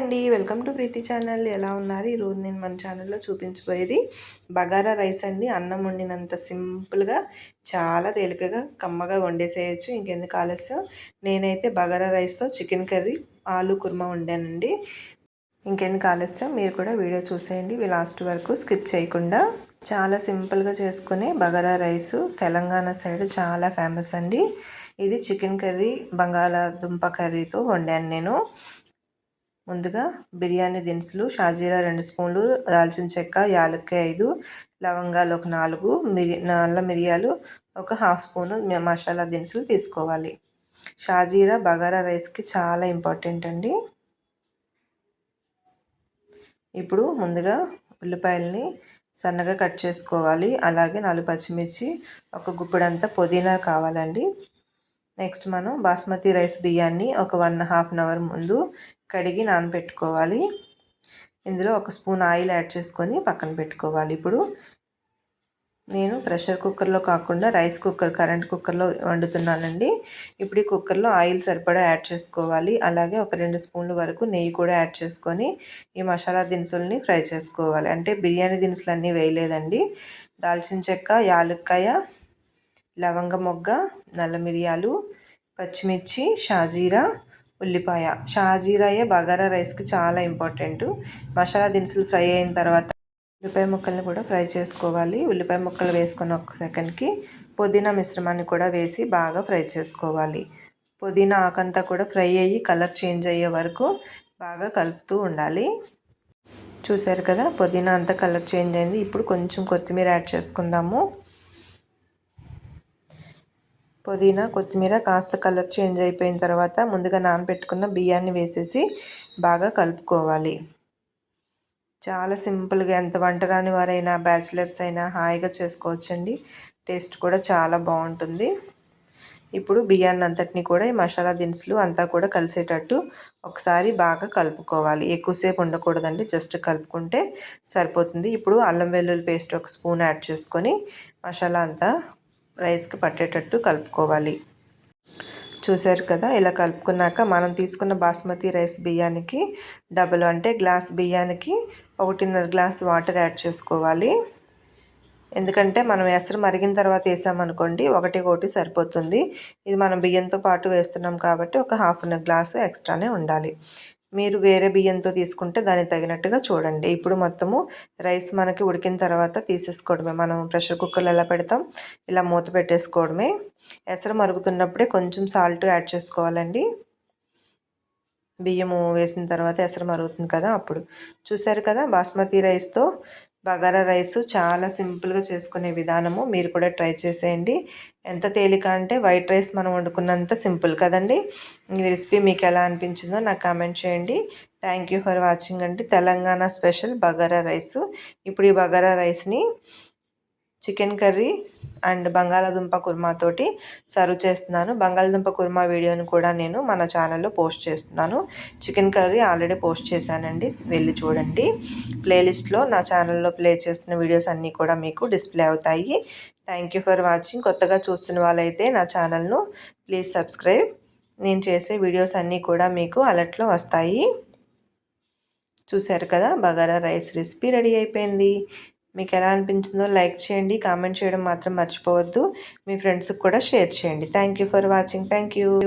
అండి. Welcome to Preethi channel. ఎలా ఉన్నారు? ఈరోజు నేను మన ఛానల్లో చూపించబోయేది బగారా రైస్ అండి. అన్నం వండినంత సింపుల్గా చాలా తేలికగా కమ్మగా వండేసేయచ్చు. ఇంకెందుకు ఆలస్యం? నేనైతే బగారా రైస్తో చికెన్ కర్రీ ఆలు కుర్మా వండానండి. ఇంకెందుకు ఆలస్యం? మీరు కూడా వీడియో చూసేయండి. లాస్ట్ వరకు స్కిప్ చేయకుండా చాలా సింపుల్గా చేసుకునే బగారా రైసు తెలంగాణ సైడ్ చాలా ఫేమస్ అండి. ఇది చికెన్ కర్రీ బంగాళాదుంప కర్రీతో వండాను నేను. ముందుగా బిర్యానీ దినుసులు షాజీరా రెండు స్పూన్లు దాల్చిన చెక్క యాలక్కాయ ఐదు లవంగాలు ఒక నాలుగు మిరి నల్ల మిరియాలు ఒక హాఫ్ స్పూను మసాలా దినుసులు తీసుకోవాలి. షాజీరా బగారా రైస్కి చాలా ఇంపార్టెంట్ అండి. ఇప్పుడు ముందుగా ఉల్లిపాయలని సన్నగా కట్ చేసుకోవాలి. అలాగే నాలుగు పచ్చిమిర్చి ఒక గుప్పిడంతా పుదీనా కావాలండి. నెక్స్ట్ మనం బాస్మతి రైస్ బియ్యాన్ని ఒక వన్ హాఫ్ అన్ అవర్ ముందు కడిగి నానబెట్టుకోవాలి. ఇందులో ఒక స్పూన్ ఆయిల్ యాడ్ చేసుకొని పక్కన పెట్టుకోవాలి. ఇప్పుడు నేను ప్రెషర్ కుక్కర్లో కాకుండా రైస్ కుక్కర్ కరెంట్ కుక్కర్లో వండుతున్నానండి. ఇప్పుడు ఈ కుక్కర్లో ఆయిల్ సరిపడా యాడ్ చేసుకోవాలి. అలాగే ఒక రెండు స్పూన్ల వరకు నెయ్యి కూడా యాడ్ చేసుకొని ఈ మసాలా దినుసుల్ని ఫ్రై చేసుకోవాలి. అంటే బిర్యానీ దినుసులు అన్నీ వేయలేదండి. దాల్చిన చెక్క యాలక్కాయ లవంగ మొగ్గ నల్ల మిరియాలు పచ్చిమిర్చి షాజీరా ఉల్లిపాయ. షాజీరాయే బగారా రైస్కి చాలా ఇంపార్టెంట్. మసాలా దినుసులు ఫ్రై అయిన తర్వాత ఉల్లిపాయ ముక్కల్ని కూడా ఫ్రై చేసుకోవాలి. ఉల్లిపాయ ముక్కలు వేసుకున్న ఒక సెకండ్కి పుదీనా మిశ్రమాన్ని కూడా వేసి బాగా ఫ్రై చేసుకోవాలి. పుదీనా ఆకంతా కూడా ఫ్రై అయ్యి కలర్ చేంజ్ అయ్యే వరకు బాగా కలుపుతూ ఉండాలి. చూసారు కదా పుదీనా అంతా కలర్ చేంజ్ అయింది. ఇప్పుడు కొంచెం కొత్తిమీర యాడ్ చేసుకుందాము. పుదీనా కొత్తిమీర కాస్త కలర్ చేంజ్ అయిపోయిన తర్వాత ముందుగా నానబెట్టుకున్న బియ్యాన్ని వేసేసి బాగా కలుపుకోవాలి. చాలా సింపుల్గా ఎంత వంటరాని వారైనా బ్యాచిలర్స్ అయినా హాయిగా చేసుకోవచ్చండి. టేస్ట్ కూడా చాలా బాగుంటుంది. ఇప్పుడు బియ్యాన్ని అంతటిని కూడా ఈ మసాలా దినుసులు అంతా కూడా కలిసేటట్టు ఒకసారి బాగా కలుపుకోవాలి. ఎక్కువసేపు ఉండకూడదండి జస్ట్ కలుపుకుంటే సరిపోతుంది. ఇప్పుడు అల్లం వెల్లుల్లి పేస్ట్ ఒక స్పూన్ యాడ్ చేసుకొని మసాలా అంతా రైస్కి పట్టేటట్టు కలుపుకోవాలి. చూశారు కదా ఇలా కలుపుకున్నాక మనం తీసుకున్న బాస్మతి రైస్ బియ్యానికి డబుల్ అంటే గ్లాస్ బియ్యానికి ఒకటిన్నర గ్లాస్ వాటర్ యాడ్ చేసుకోవాలి. ఎందుకంటే మనం ఎసరు మరిగిన తర్వాత వేసామనుకోండి ఒకటి ఒకటి సరిపోతుంది. ఇది మనం బియ్యంతో పాటు వేస్తున్నాం కాబట్టి ఒక హాఫ్ అన్ గ్లాసు ఎక్స్ట్రానే ఉండాలి. మీరు వేరే బియ్యంతో తీసుకుంటే దానికి తగినట్టుగా చూడండి. ఇప్పుడు మొత్తము రైస్ మనకి ఉడికిన తర్వాత తీసేసుకోవడమే. మనం ప్రెషర్ కుక్కర్లో ఎలా పెడతాం? ఇలా మూత పెట్టేసుకోవడమే. ఎసరు మరుగుతున్నప్పుడే కొంచెం సాల్ట్ యాడ్ చేసుకోవాలండి. బియ్యము వేసిన తర్వాత ఎసరు మరుగుతుంది కదా అప్పుడు. చూశారు కదా బాస్మతి రైస్తో బగారా రైస్ చాలా సింపుల్గా చేసుకునే విధానము. మీరు కూడా ట్రై చేసేయండి. ఎంత తేలిక అంటే వైట్ రైస్ మనం వండుకున్నంత సింపుల్ కదండి. ఈ రెసిపీ మీకు ఎలా అనిపించిందో నాకు కామెంట్ చేయండి. థ్యాంక్ యూ ఫర్ వాచింగ్ అండి. Telangana special bagara rice. ఇప్పుడు ఈ బగారా రైస్ని చికెన్ కర్రీ అండ్ బంగాళాదుంప కుర్మాతోటి సర్వ్ చేస్తున్నాను. బంగాళాదుంప కుర్మా వీడియోని కూడా నేను మన ఛానల్లో పోస్ట్ చేస్తున్నాను. చికెన్ కర్రీ ఆల్రెడీ పోస్ట్ చేశానండి. వెళ్ళి చూడండి. ప్లేలిస్ట్లో నా ఛానల్లో ప్లే చేస్తున్న వీడియోస్ అన్నీ కూడా మీకు డిస్ప్లే అవుతాయి. Thank you for watching. కొత్తగా చూస్తున్న వాళ్ళైతే నా ఛానల్ను ప్లీజ్ సబ్స్క్రైబ్. నేను చేసే వీడియోస్ అన్నీ కూడా మీకు అలర్ట్లో వస్తాయి. చూశారు కదా? బగారా రైస్ రెసిపీ రెడీ అయిపోయింది. మీకు ఎలా అనిపించిందో లైక్ చేయండి కామెంట్ చేయడం మాత్రం మర్చిపోవద్దు. మీ ఫ్రెండ్స్కి కూడా షేర్ చేయండి. Thank you for watching. Thank you